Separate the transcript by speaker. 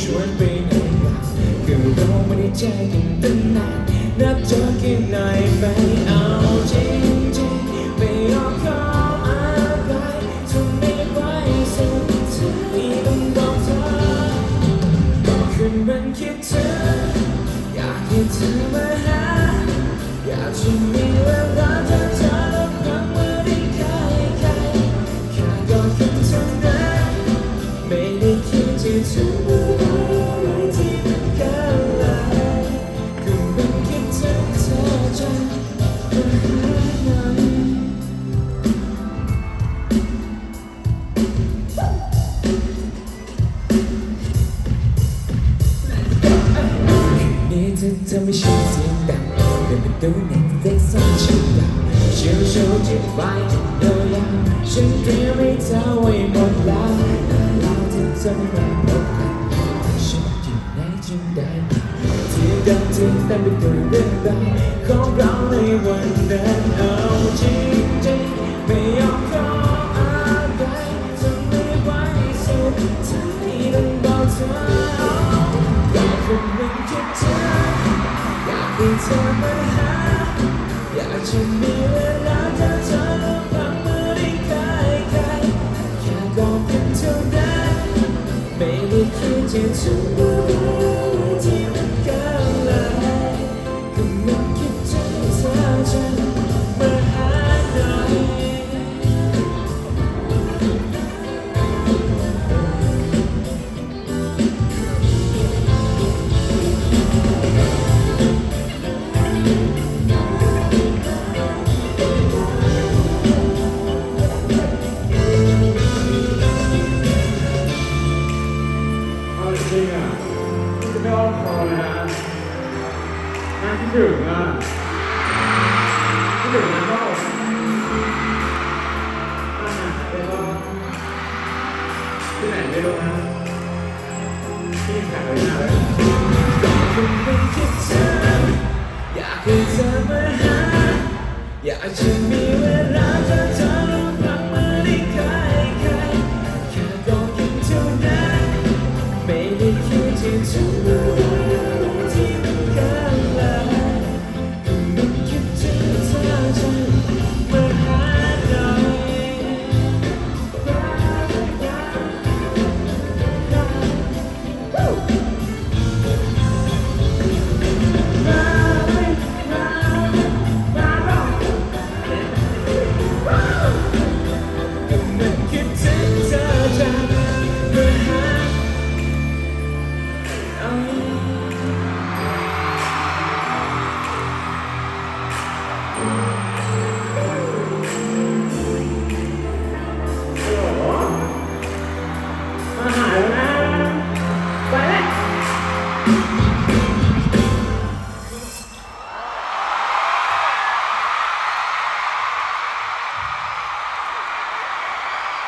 Speaker 1: ชวนไปไหนบ้างคือเราไม่ได้เจอกันตั้งนานนัดเจอกันหนไหมเอาจริงจริงๆไม่ยอมขออะไรทนไม่ไหวสุดท้ายต้องบอกเธอก็คืนมันคิดถึงอยากให้เธอมาหาอยากจะมีเวลาเธอ นี่เธอเธอไม่ใช่เสียงดังเดินไปดูหนังเด็กสองชิวดาวเชียวโชว์ที่ไฟโดนยาวฉันเตรียมให้เธอไว้หมดแล้วแล้วเธอไม่มาพบกันฉันอยู่ไหนจึงได้ที่เดิมที่เต็มไปด้วยเรื่องราวของเราในวันนั้นเอาจริงจริงไม่ยอมขออะไรทนไม่ไหวสุดท้ายต้องบอกเธออยา อยากให้เธอมาหาอยากจะมีเวลาเธอเธอแล้วฟังมือได้ใกล้ใกล้แค่กอดกันเท่านั้นไม่ได้คิดจะถึงอะไรที่มันเกินเลย จะ
Speaker 2: ไม่อ้อมคอเลยนะน่าคิดถึงอะคิดถึงนะก็อาเป็นว่าที่ไหนไม่รู้นะที่แข่งเลยนะเลย
Speaker 1: คนเป็นคิดถึงอยากให้เธอมาหาอยากจะมี